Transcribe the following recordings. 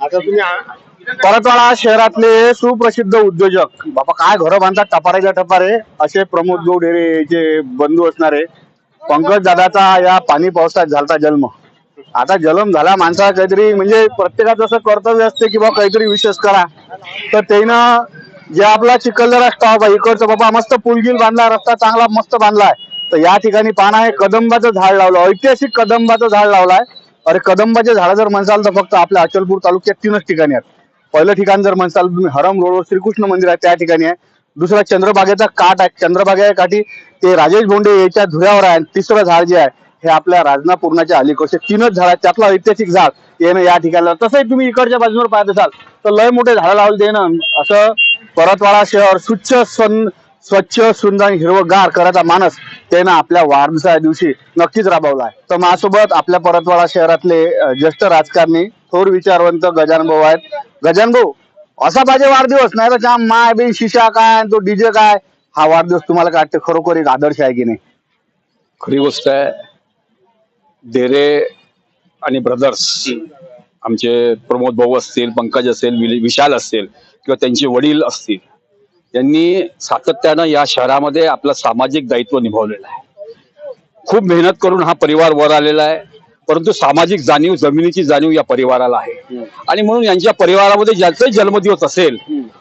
आता तुम्ही परतवाडा शहरातले सुप्रसिद्ध उद्योजक. बाबा काय घरं बांधतात? टपारेच्या टपारे. असे प्रमोद गौडेचे बंधू असणारे पंकज दादाचा या पाणी पावसात झालता जन्म. आता जन्म झाला माणसा काहीतरी म्हणजे प्रत्येकाचं असं कर्तव्य असते की बाबा काहीतरी विशेष करा. तर त्यानं जे आपला चिखलदरा स्टॉप आहे इकडचा बाबा मस्त पुलगिल बांधला रस्ता चांगला मस्त बांधलाय. तर या ठिकाणी पाना आहे कदंबाचं झाड लावलं. ऐतिहासिक कदंबाचं झाड लावलाय. अरे कदंबाचे झाडं जर म्हणसाल तर फक्त आपल्या अचलपूर तालुक्यात तीनच ठिकाणी आहेत. पहिलं ठिकाण जर म्हणसाल तुम्ही हरम रोडवर श्रीकृष्ण मंदिर आहे त्या ठिकाणी आहे. दुसरा चंद्रबागेचा काठ आहे. चंद्रबागे काठी ते राजेश बोंडे याच्या धुऱ्यावर आहे. तिसरं झाड जे आहे हे आपल्या राजनापूर्णाच्या अलीकडचे तीनच झाड आहेत. त्यातलं ऐतिहासिक झाड येणं या ठिकाणी तसंही तुम्ही इकडच्या बाजूवर पाहत असाल तर लय मोठे झाडं लावले देणं असं परतवाडा शहर स्वच्छ स्वच्छ स्वच्छ सुंदर आणि हिरवगार करायचा मानस त्यानं आपल्या वाढदिवसा दिवशी नक्कीच राबवला आहे तर माझ्यासोबत आपल्या परतवाडा शहरातले ज्येष्ठ राजकारणी थोर विचारवंत गजान भाऊ आहेत. गजान भाऊ असा पाहिजे वाढदिवस नाही तर जाम माय बी शिशा काय आणि तो डीजे काय? हा वाढदिवस तुम्हाला काय वाटतं? खरोखर एक आदर्श आहे की नाही? खरी गोष्ट आहे डेरे आणि ब्रदर्स आमचे प्रमोद भाऊ असतील पंकज असेल विशाल असेल किंवा त्यांचे वडील असतील यांनी सातत्यानं या शहरामध्ये आपलं सामाजिक दायित्व निभावलेलं आहे. खूप मेहनत करून हा परिवार वर आलेला आहे. परंतु सामाजिक जाणीव जमिनीची जाणीव या परिवाराला आहे. आणि म्हणून यांच्या परिवारामध्ये ज्याचाही जन्मदिवस असेल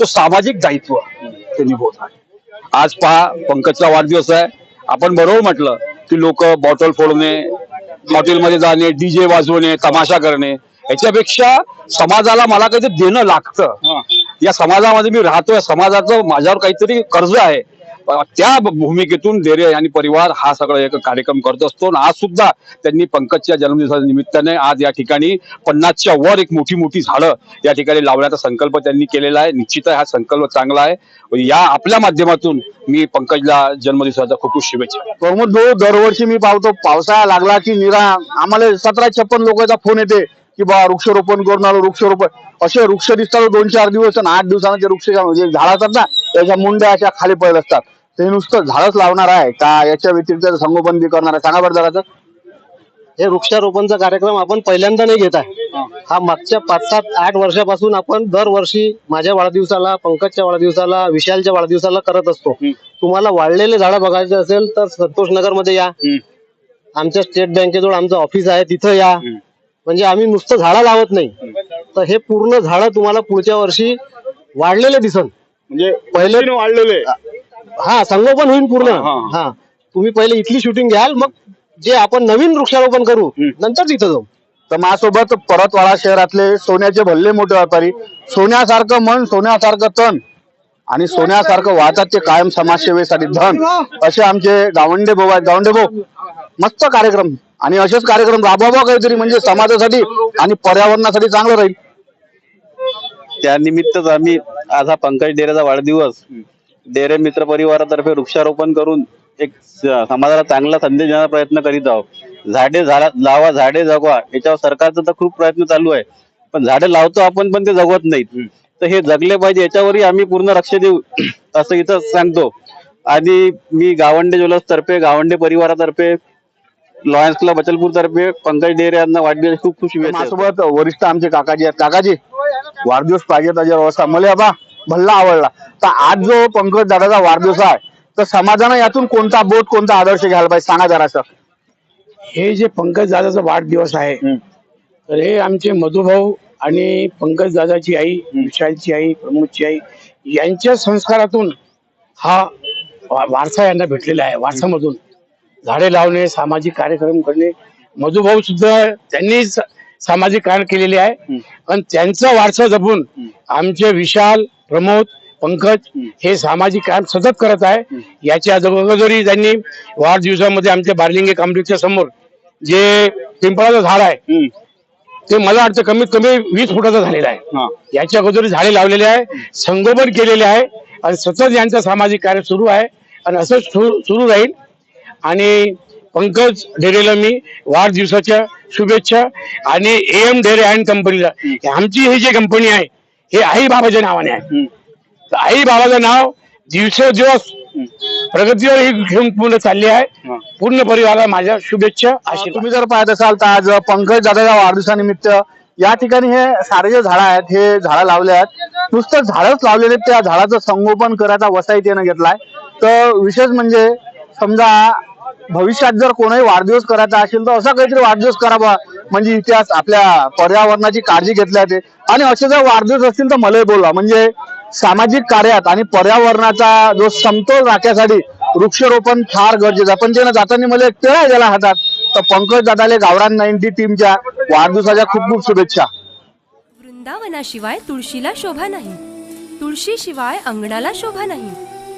तो सामाजिक दायित्व ते निभवतात आज पहा पंकजचा वाढदिवस आहे. आपण बरोबर म्हटलं की लोक बॉटल फोडणे हॉटेलमध्ये जाणे डीजे वाजवणे तमाशा करणे याच्यापेक्षा समाजाला मला कधी देणं लागतं. या समाजामध्ये मी राहतोय समाजाचं माझ्यावर काहीतरी कर्ज आहे. त्या भूमिकेतून धैर्य आणि परिवार हा सगळा एक कार्यक्रम करत असतो. आणि आज सुद्धा त्यांनी पंकजच्या जन्मदिवसाच्या निमित्ताने आज या ठिकाणी पन्नासच्या वर एक मोठी मोठी झाडं या ठिकाणी लावण्याचा संकल्प त्यांनी केलेला आहे. निश्चित हा संकल्प चांगला आहे. या आपल्या माध्यमातून मी पंकजला जन्मदिवसाच्या खूप खूप शुभेच्छा प्रमोद भाऊ दरवर्षी मी पाहतो पावसाळा लागला की निरा आम्हाला सतरा छप्पन लोकांचा फोन येते. की बा वृक्षारोपण करून आलो वृक्षारोपण. असे वृक्ष दिसतात दोन चार दिवस आणि आठ दिवसांना ते वृक्ष म्हणजे झाड असतात ना त्याच्या मुंड्या अशा खाली पडत असतात. ते नुसतं झाडच लावणार आहे का? याच्या व्यतिरिक्त संगोपन बी करणार आहे. सांगा बरं जरा हे वृक्षारोपणचा कार्यक्रम आपण पहिल्यांदा नाही घेत आहे. हा. मागच्या पाच सात आठ वर्षापासून आपण दरवर्षी माझ्या वाढदिवसाला पंकजच्या वाढदिवसाला विशालच्या वाढदिवसाला करत असतो. तुम्हाला वाढलेले झाडं बघायचे असेल तर संतोष नगरमध्ये या आमच्या स्टेट बँकेजवळ आमचं ऑफिस आहे तिथं या. म्हणजे आम्ही नुसतं झाडं लावत नाही. तर हे पूर्ण झाडं तुम्हाला पुढच्या वर्षी वाढलेले दिसन. म्हणजे पहिले वाढलेले. हा संगोपन होईल पूर्ण. हा, तुम्ही पहिले इथली शूटिंग घ्याल मग जे आपण नवीन वृक्षारोपण करू नंतर तिथं जाऊ. तर माझ्यासोबत परतवाडा शहरातले सोन्याचे भल्ले मोठे व्यापारी सोन्यासारखं मन सोन्यासारखं तन आणि सोन्यासारखं वाहतात ते कायम समाजसेवेसाठी धन असे आमचे गावंडे भाऊ आहेत. गावंडे भाऊ मस्त कार्यक्रम. आणि असेच कार्यक्रम राबवा काहीतरी म्हणजे समाजासाठी आणि पर्यावरणासाठी चांगलं राहील. त्यानिमित्तच आम्ही आज हा पंकज डेरेचा वाढदिवस डेरे मित्र परिवारातर्फे वृक्षारोपण करून एक स- समाजाला चांगला संदेश देण्याचा प्रयत्न करीत आहोत. झाडे लावा झाडे जगवा याच्यावर सरकारचा तर खूप प्रयत्न चालू आहे. पण झाडे लावतो आपण पण ते जगवत नाहीत. तर हे जगले पाहिजे याच्यावरही आम्ही पूर्ण लक्ष देऊ असं इथं सांगतो. आणि मी गावंडे ज्वेलर्स तर्फे गावंडे परिवारातर्फे लॉयन्स क्लब अचलपूर तर्फे पंकज डेरे यांना वाढदिवस खूप खूप शुभेच्छा माझ्यासोबत वरिष्ठ आमचे काकाजी आहेत. काकाजी वाढदिवस पाहिजे त्याच्या व्यवस्था मला बा भल्ला आवडला. तर आज जो पंकज दादाचा वाढदिवस आहे तर समाजानं यातून कोणता बोध कोणता आदर्श घ्यायला पाहिजे? सांगा जरा सर हे जे पंकज दादाचा वाढदिवस आहे तर हे आमचे मधुभाऊ आणि पंकज दादाची आई विशालची आई प्रमोदची आई यांच्या संस्कारातून हा वारसा यांना भेटलेला आहे वारसामधून. झाडे लावणे सामाजिक कार्यक्रम करणे. मधुभाऊ सुद्धा त्यांनी सामाजिक कार्य केलेले आहे. पण त्यांचा वारसा जपून आमचे विशाल प्रमोद पंकज हे सामाजिक काम सतत करत आहे. याच्या अगोदरी त्यांनी वाढदिवसामध्ये आमच्या बार्लिंगे कॉम्प्लेक्सच्या समोर जे पिंपळाचं झाड आहे ते मला वाटतं कमीत कमी वीस फुटाचं झालेलं आहे. याच्या अगोदर झाडे लावलेले आहे संगोपन केलेले आहे आणि सतत यांचं सामाजिक कार्य सुरू आहे. आणि असं सुरू सुरू राहील आणि पंकज डेरेला मी वाढदिवसाच्या शुभेच्छा आणि एम डेरे अँड कंपनीला. आमची ही जी कंपनी आहे हे आई बाबाच्या नावाने आहे. आई बाबाचं नाव दिवसेदिवस प्रगतीवर ही घेऊन पूर्ण चालली आहे. पूर्ण परिवाराला माझ्या शुभेच्छा तुम्ही जर पाहत असाल तर आज पंकज दादाच्या वाढदिवसानिमित्त या ठिकाणी हे सारे जे झाडं आहेत हे झाडं लावले आहेत. नुसतं झाडच लावलेले त्या झाडाचं संगोपन करायचा वसाई त्यानं घेतलाय. तर विशेष म्हणजे समजा भविष्यात जर कोणाही वाढदिवस करायचा असेल तर असा काहीतरी वाढदिवस करावा. म्हणजे इतिहास आपल्या पर्यावरणाची काळजी घेतल्या जाते. आणि असे जर वाढदिवस असतील तर मलाही बोलवा म्हणजे सामाजिक कार्यात आणि पर्यावरणाचा जो समतोल राखण्यासाठी वृक्षारोपण फार गरजेचं आहे. पण त्यानं जाताना मला एक टेळा गेला हातात तर पंकज दादाले गावरान नाईन्टी टीमच्या वाढदिवसाच्या खूप खूप शुभेच्छा. वृंदावनाशिवाय तुळशीला शोभा नाही. तुळशीशिवाय अंगणाला शोभा नाही.